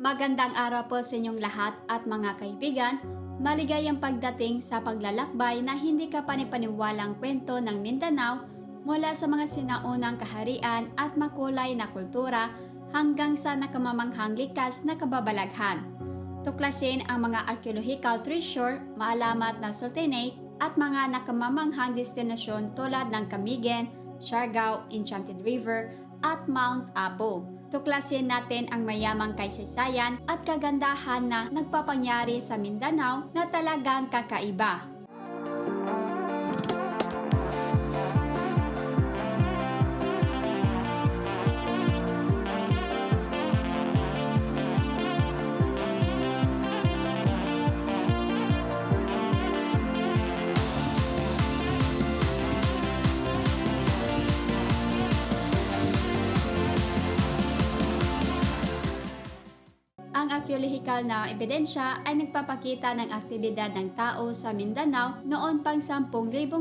Magandang araw po sa inyong lahat at mga kaibigan. Maligayang pagdating sa paglalakbay na hindi ka panipaniwalang kwento ng Mindanao mula sa mga sinaunang kaharian at makulay na kultura hanggang sa nakamamanghang likas na kababalaghan. Tuklasin ang mga archaeological treasure, maalamat na sultanate at mga nakamamanghang destinasyon tulad ng Camigen, Siargao, Enchanted River at Mount Apo. Tuklasin natin ang mayamang kaysaysayan at kagandahan na nagpapangyari sa Mindanao na talagang kakaiba. Ang archaeological na ebidensya ay nagpapakita ng aktibidad ng tao sa Mindanao noon pang 10,000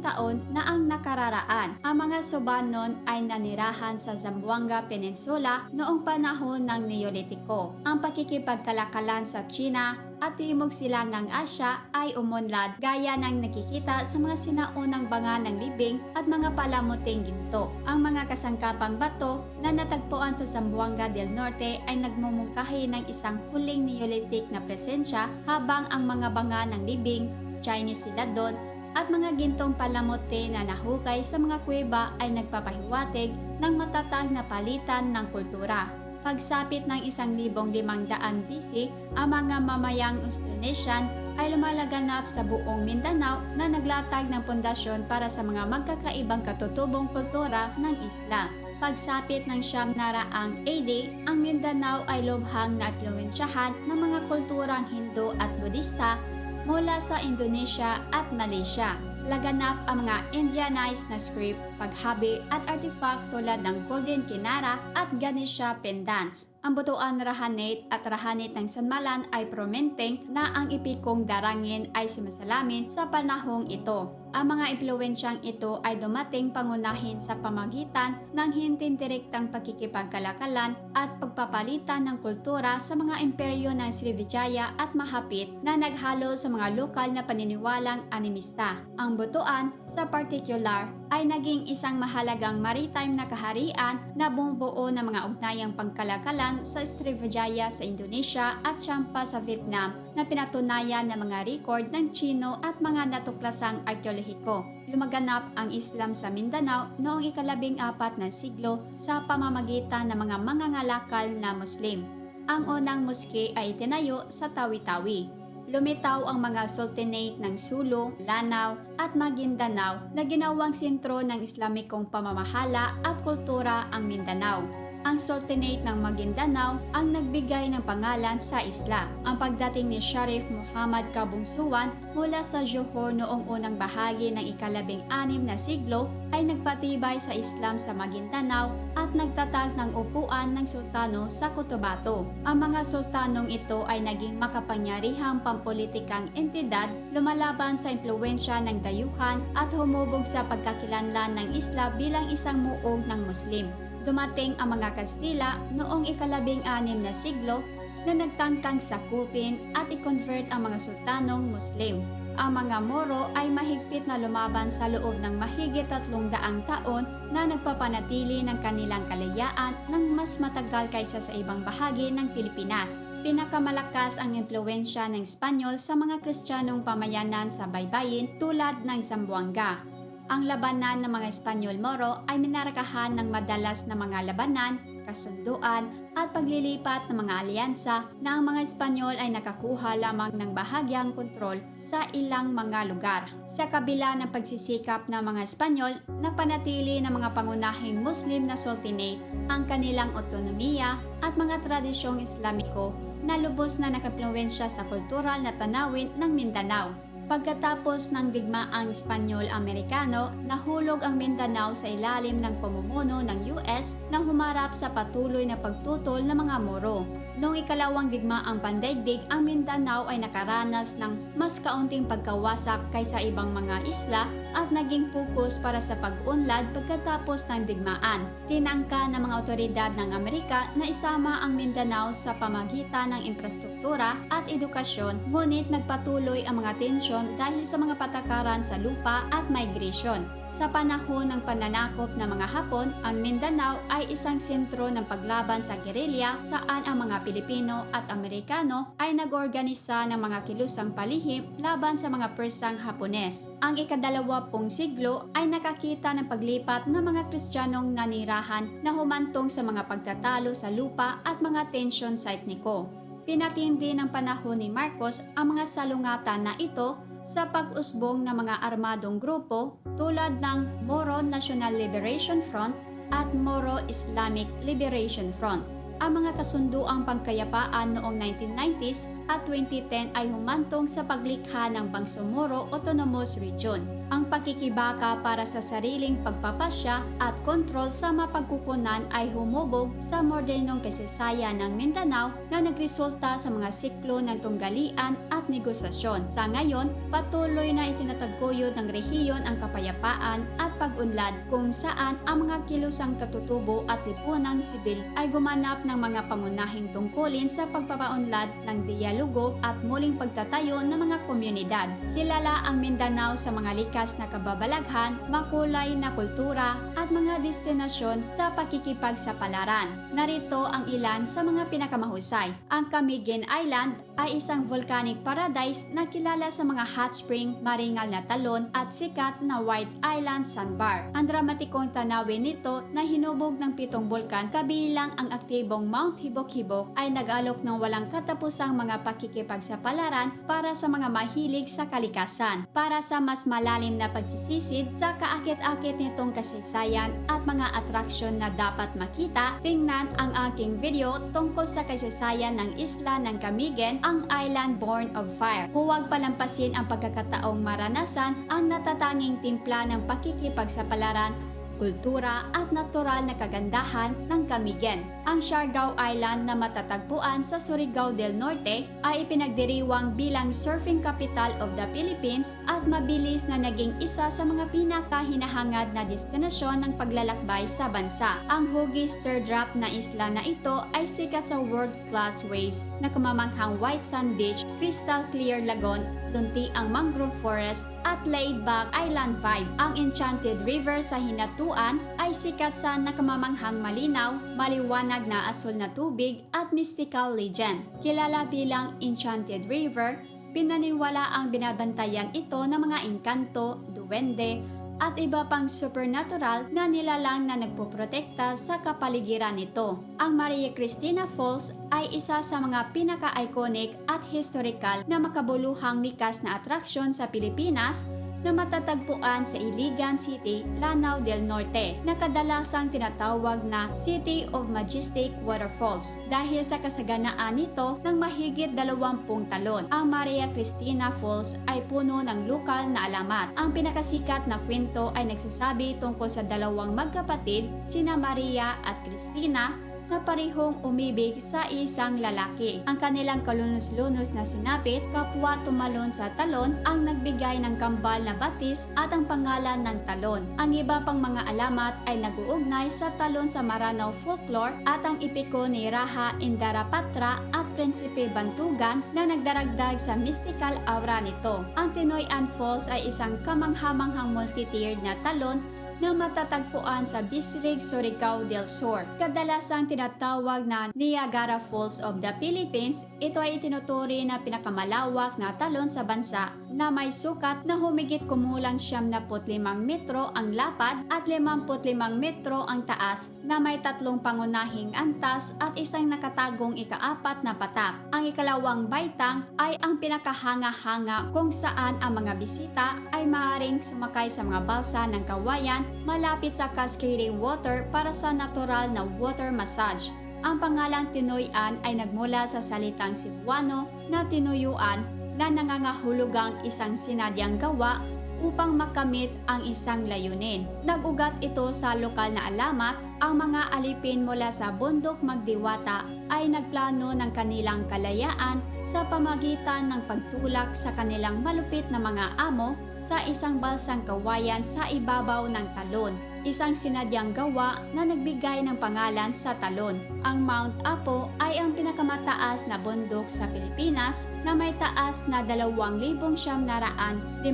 taon na ang nakararaan. Ang mga Subanon ay nanirahan sa Zamboanga Peninsula noong panahon ng Neolitiko. Ang pakikipagkalakalan sa China at Timog Silangang Asya ay umunlad gaya ng nakikita sa mga sinaunang banga ng libing at mga palamuting ginto. Ang mga kasangkapang bato na natagpuan sa Zamboanga del Norte ay nagmumungkahi ng isang huling Neolithic na presensya habang ang mga banga ng libing, Chinese Siladon, at mga gintong palamote na nahukay sa mga kuweba ay nagpapahiwatig ng matatag na palitan ng kultura. Pagsapit ng 1500 BC, ang mga mamayang Austronesian ay lumalaganap sa buong Mindanao na naglatag ng pundasyon para sa mga magkakaibang katutubong kultura ng isla. Pagsapit ng siyam na raang AD, ang Mindanao ay lubhang na-impluensyahan ng mga kulturang Hindu at Budista mula sa Indonesia at Malaysia. Laganap ang mga Indianized na script, paghabi at artifact tulad ng Golden Kinara at Ganesha pendants. Ang butuan Rahanate at Rahanate ng Sanmalan ay promenteng na ang ipikong darangin ay sumasalamin sa panahong ito. Ang mga impluensyang ito ay dumating pangunahin sa pamagitan ng hindi direktang pakikipagkalakalan at pagpapalitan ng kultura sa mga imperyo ng Srivijaya at Mahapit na naghalo sa mga lokal na paniniwalang animista. Ang butuan, sa particular, ay naging isang mahalagang maritime na kaharian na bumubuo ng mga ugnayang pagkalakalan sa Srivijaya sa Indonesia at Champa sa Vietnam na pinatunayan ng mga record ng Chino at mga natuklasang arkeolohiko. Lumaganap ang Islam sa Mindanao noong ikalabing apat na siglo sa pamamagitan ng mga mangangalakal na Muslim. Ang unang moske ay tinayo sa Tawi-Tawi. Lumitaw ang mga sultanate ng Sulu, Lanao at Maguindanao na ginawang sentro ng Islamikong pamamahala at kultura ang Mindanao. Ang Sultanate ng Maguindanao ang nagbigay ng pangalan sa isla. Ang pagdating ni Sharif Muhammad Kabungsuan mula sa Johor noong unang bahagi ng ikalabing anim na siglo ay nagpatibay sa Islam sa Maguindanao at nagtatag ng upuan ng sultano sa Cotabato. Ang mga sultanong ito ay naging makapangyarihang pampolitikang entidad lumalaban sa impluensya ng dayuhan at humubog sa pagkakilanlan ng isla bilang isang muog ng Muslim dumating ang mga Kastila noong ikalabing anim na siglo na nagtangkang sakupin at i-convert ang mga sultanong Muslim. Ang mga Moro ay mahigpit na lumaban sa loob ng mahigit tatlong daang taon na nagpapanatili ng kanilang kalayaan ng mas matagal kaysa sa ibang bahagi ng Pilipinas. Pinakamalakas ang impluensya ng Espanyol sa mga Kristiyanong pamayanan sa baybayin tulad ng Zamboanga. Ang labanan ng mga Espanyol-Moro ay minarakahan ng madalas na mga labanan, kasunduan at paglilipat ng mga alyansa na ang mga Espanyol ay nakakuha lamang ng bahagyang kontrol sa ilang mga lugar. Sa kabila ng pagsisikap ng mga Espanyol na panatili ng mga pangunahing Muslim na sultanate ang kanilang otonomiya at mga tradisyong Islamiko na lubos na nakapluensya sa kultural na tanawin ng Mindanao. Pagkatapos ng digmaang Espanyol-Amerikano, nahulog ang Mindanao sa ilalim ng pamumuno ng US nang humarap sa patuloy na pagtutol ng mga Moro. Noong ikalawang digmaang pandaigdig, ang Mindanao ay nakaranas ng mas kaunting pagkawasak kaysa ibang mga isla at naging focus para sa pag-unlad pagkatapos ng digmaan. Tinangka ng mga otoridad ng Amerika na isama ang Mindanao sa pamagitan ng infrastruktura at edukasyon ngunit nagpatuloy ang mga tensyon dahil sa mga patakaran sa lupa at migration. Sa panahon ng pananakop ng mga Hapon, ang Mindanao ay isang sentro ng paglaban sa gerilya saan ang mga Pilipino at Amerikano ay nag-organisa ng mga kilusang palihim laban sa mga persang Hapones. Ang ikadalawa pong siglo ay nakakita ng paglipat ng mga Kristiyanong nanirahan na humantong sa mga pagtatalo sa lupa at mga tensyon sa etniko. Pinatindi ng panahon ni Marcos ang mga salungatan na ito sa pag-usbong ng mga armadong grupo tulad ng Moro National Liberation Front at Moro Islamic Liberation Front. Ang mga kasunduang pangkayapaan noong 1990s at 2010 ay humantong sa paglikha ng Bangsamoro Autonomous Region. Ang pakikibaka para sa sariling pagpapasya at kontrol sa mapagkukunan ay humubog sa modernong kasaysayan ng Mindanao na nagresulta sa mga siklo ng tunggalian at negosasyon. Sa ngayon, patuloy na itinataguyod ng rehiyon ang kapayapaan at pag-unlad kung saan ang mga kilusang katutubo at lipunang sibil ay gumanap ng mga pangunahing tungkulin sa pagpapaunlad ng dialogo at muling pagtatayo ng mga komunidad. Kilala ang Mindanao sa mga likas na kababalaghan, makulay na kultura at mga destinasyon sa pakikipagsapalaran. Narito ang ilan sa mga pinakamahusay. Ang Camiguin Island ay isang volcanic paradise na kilala sa mga hot spring, maringal na talon at sikat na White Island Sandbar. Ang dramatikong tanawin nito na hinubog ng pitong bulkan kabilang ang aktibong Mount Hibok-Hibok ay nag-alok ng walang katapusang mga pakikipagsapalaran para sa mga mahilig sa kalikasan. Para sa mas malalim na pagsisisid sa kaakit-akit nitong kasaysayan at mga atraksyon na dapat makita, tingnan ang aking video tungkol sa kasaysayan ng isla ng Camigen, ang Island Born of Fire. Huwag palampasin ang pagkakataong maranasan ang natatanging timpla ng pakikipagsapalaran kultura at natural na kagandahan ng Camigen. Ang Siargao Island na matatagpuan sa Surigao del Norte ay ipinagdiriwang bilang surfing capital of the Philippines at mabilis na naging isa sa mga pinakahinahangad na destinasyon ng paglalakbay sa bansa. Ang hugis teardrop na isla na ito ay sikat sa world-class waves na kumamanghang white sand beach, crystal clear lagoon, lunti ang mangrove forest at laid-back island vibe. Ang Enchanted River sa Hinatuan ay sikat sa nakamamanghang malinaw, maliwanag na asul na tubig at mystical legend. Kilala bilang Enchanted River, pinaniwala ang binabantayan ito ng mga engkanto, duwende, at iba pang supernatural na nilalang na nagpoprotekta sa kapaligiran nito. Ang Maria Cristina Falls ay isa sa mga pinaka-iconic at historical na makabuluhang likas na atraksyon sa Pilipinas na matatagpuan sa Iligan City, Lanao del Norte, na kadalasang tinatawag na City of Majestic Waterfalls dahil sa kasaganaan nito ng mahigit 20 talon. Ang Maria Cristina Falls ay puno ng lokal na alamat. Ang pinakasikat na kwento ay nagsasabi tungkol sa dalawang magkapatid, sina Maria at Cristina, na parehong umibig sa isang lalaki. Ang kanilang kalunos-lunos na sinapit, kapwa tumalon sa talon, ang nagbigay ng kambal na batis at ang pangalan ng talon. Ang iba pang mga alamat ay naguugnay sa talon sa Maranao folklore at ang ipiko ni Raha Indarapatra at Prinsipe Bantugan na nagdaragdag sa mystical aura nito. Ang Tinoyan Falls ay isang kamanghamanghang multi-tiered na talon na matatagpuan sa Bislig, Surigao del Sur. Kadalasang tinatawag na Niagara Falls of the Philippines, ito ay tinuturi na pinakamalawak na talon sa bansa na may sukat na humigit kumulang 75 metro ang lapad at 55 metro ang taas na may tatlong pangunahing antas at isang nakatagong ikaapat na patap. Ang ikalawang baitang ay ang pinakahanga-hanga kung saan ang mga bisita ay maaaring sumakay sa mga balsa ng kawayan malapit sa cascading water para sa natural na water massage. Ang pangalang Tinoyan ay nagmula sa salitang Cebuano na tinuyuan na nangangahulugang isang sinadyang gawa upang makamit ang isang layunin. Nag-ugat ito sa lokal na alamat ang mga alipin mula sa bundok Magdiwata ay nagplano ng kanilang kalayaan sa pamagitan ng pagtulak sa kanilang malupit na mga amo sa isang balsang kawayan sa ibabaw ng talon. Isang sinadyang gawa na nagbigay ng pangalan sa talon. Ang Mount Apo ay ang pinakamataas na bundok sa Pilipinas na may taas na 2,754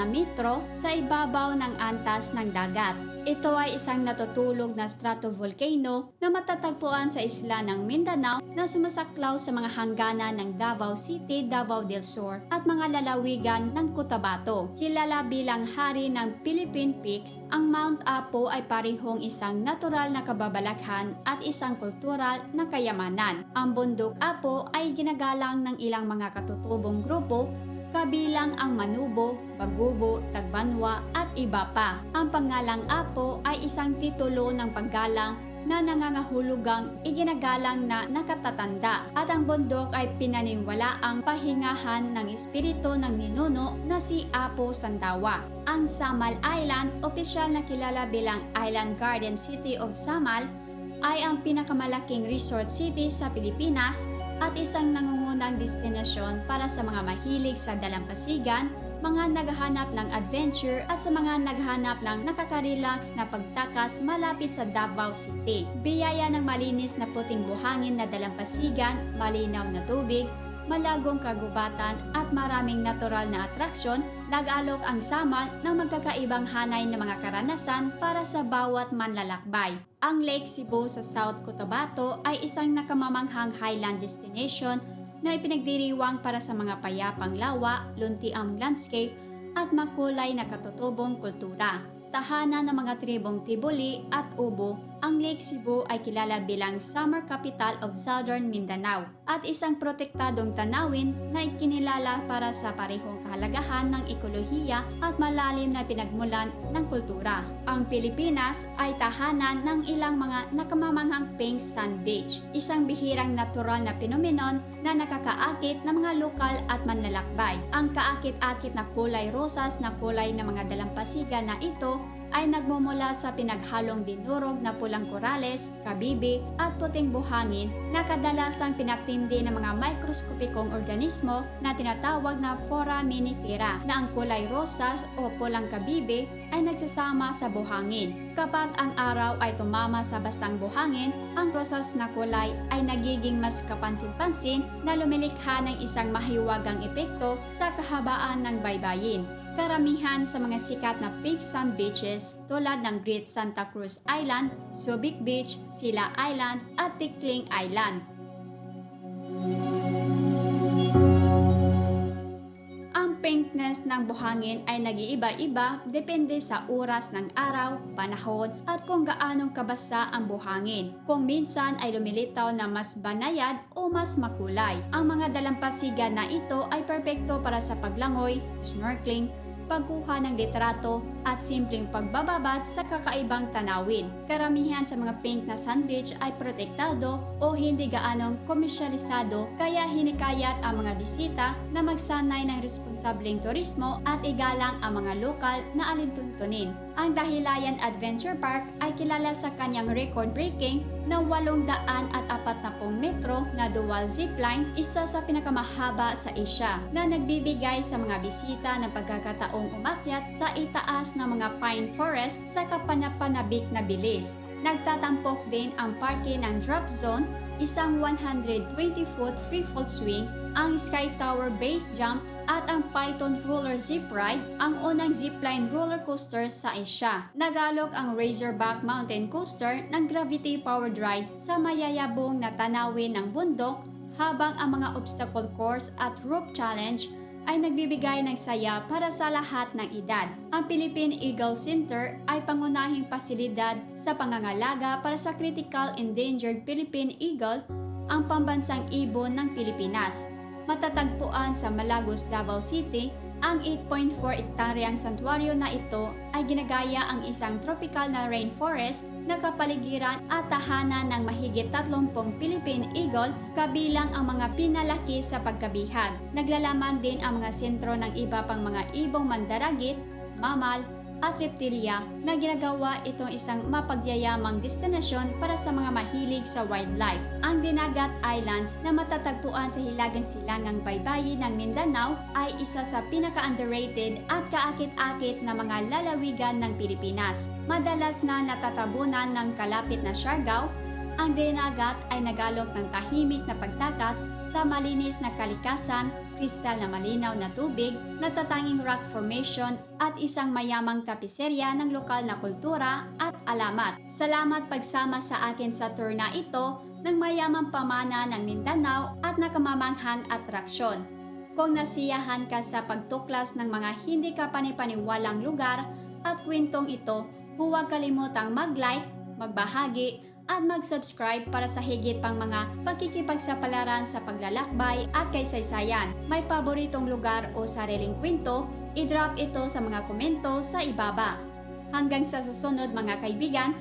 na metro sa ibabaw ng antas ng dagat. Ito ay isang natutulog na stratovolcano na matatagpuan sa isla ng Mindanao na sumasaklaw sa mga hangganan ng Davao City, Davao del Sur at mga lalawigan ng Cotabato. Kilala bilang hari ng Philippine Peaks, ang Mount Apo ay parihong isang natural na kababalaghan at isang kultural na kayamanan. Ang bundok Apo ay ginagalang ng ilang mga katutubong grupo kabilang ang Manubo, Bagubo, Tagbanwa at iba pa. Ang pangalang Apo ay isang titulo ng paggalang na nangangahulugang iginagalang na nakatatanda at ang bundok ay pinaniwala ang pahingahan ng espiritu ng ninuno na si Apo Sandawa. Ang Samal Island, opisyal na kilala bilang Island Garden City of Samal, ay ang pinakamalaking resort city sa Pilipinas at isang nangungunang destinasyon para sa mga mahilig sa dalampasigan, mga naghahanap ng adventure at sa mga naghahanap ng nakaka-relax na pagtakas malapit sa Davao City. Biyaya ng malinis na puting buhangin na dalampasigan, malinaw na tubig, malagong kagubatan at maraming natural na atraksyon, nag-alok ang Samal ng magkakaibang hanay na mga karanasan para sa bawat manlalakbay. Ang Lake Cebu sa South Cotabato ay isang nakamamanghang highland destination na ipinagdiriwang para sa mga payapang lawa, luntiang landscape at makulay na katutubong kultura. Tahanan ng mga tribong Tibuli at Ubo, ang Lake Cebu ay kilala bilang Summer Capital of Southern Mindanao at isang protektadong tanawin na ikinilala para sa parehong kahalagahan ng ekolohiya at malalim na pinagmulan ng kultura. Ang Pilipinas ay tahanan ng ilang mga nakamamanghang pink sand beach, isang bihirang natural na phenomenon na nakakaakit ng mga lokal at manlalakbay. Ang kaakit-akit na kulay rosas na kulay ng mga dalampasigan na ito ay nagmumula sa pinaghalong dinurog na pulang korales, kabibi at puting buhangin na kadalasang pinatindi ng mga mikroskopikong organismo na tinatawag na foraminifera na ang kulay rosas o pulang kabibi ay nagsasama sa buhangin. Kapag ang araw ay tumama sa basang buhangin, ang rosas na kulay ay nagiging mas kapansin-pansin na lumilikha ng isang mahiwagang epekto sa kahabaan ng baybayin. Karamihan sa mga sikat na pink sand beaches tulad ng Great Santa Cruz Island, Subic Beach, Sila Island at Tikling Island. Ang pinkness ng buhangin ay nag-iiba-iba depende sa oras ng araw, panahon at kung gaanong kabasa ang buhangin. Kung minsan ay lumilitaw na mas banayad o mas makulay. Ang mga dalampasigan na ito ay perpekto para sa paglangoy, snorkeling, pagkuha ng litrato at simpleng pagbababat sa kakaibang tanawin. Karamihan sa mga pink na sand beach ay protektado o hindi gaanong komisyalisado kaya hinikayat ang mga bisita na magsanay ng responsableng turismo at igalang ang mga lokal na alintuntunin. Ang Dahilayan Adventure Park ay kilala sa kanyang record-breaking na 840 metro na dual zipline, isa sa pinakamahaba sa Asia, na nagbibigay sa mga bisita ng pagkakataong umakyat sa itaas ng mga pine forest sa kapanapanabik na bilis. Nagtatampok din ang parke ng drop zone, isang 120-foot freefall swing, ang Sky Tower base jump at ang Python Roller Zip Ride, ang unang zipline roller coaster sa Asia. Nagalok ang Razorback Mountain Coaster ng gravity-powered ride sa mayayabong na tanawin ng bundok habang ang mga obstacle course at rope challenge ay nagbibigay ng saya para sa lahat ng edad. Ang Philippine Eagle Center ay pangunahing pasilidad sa pangangalaga para sa Critical Endangered Philippine Eagle, ang pambansang ibon ng Pilipinas matatagpuan sa Malagos, Davao City, ang 8.4 ektaryang santuaryo na ito ay ginagaya ang isang tropical na rainforest na kapaligiran at tahanan ng mahigit 30 Philippine Eagle kabilang ang mga pinalaki sa pagkabihag. Naglalaman din ang mga sentro ng iba pang mga ibong mandaragit, mamal, at reptilia na ginagawa itong isang mapagyayamang destinasyon para sa mga mahilig sa wildlife. Ang Dinagat Islands na matatagpuan sa hilagang silangang baybayin ng Mindanao ay isa sa pinaka-underrated at kaakit-akit na mga lalawigan ng Pilipinas. Madalas na natatabunan ng kalapit na Siargao, ang Dinagat ay nagalok ng tahimik na pagtakas sa malinis na kalikasan, kristal na malinaw na tubig, natatanging rock formation at isang mayamang tapiserya ng lokal na kultura at alamat. Salamat pagsama sa akin sa tour na ito ng mayamang pamana ng Mindanao at nakamamanghang atraksyon. Kung nasiyahan ka sa pagtuklas ng mga hindi ka panipaniwalang lugar at kwentong ito, huwag kalimutang mag-like, magbahagi, at mag-subscribe para sa higit pang mga pagkikipagsapalaran sa paglalakbay at kaysaysayan. May paboritong lugar o sariling kwento, i-drop ito sa mga komento sa ibaba. Hanggang sa susunod mga kaibigan,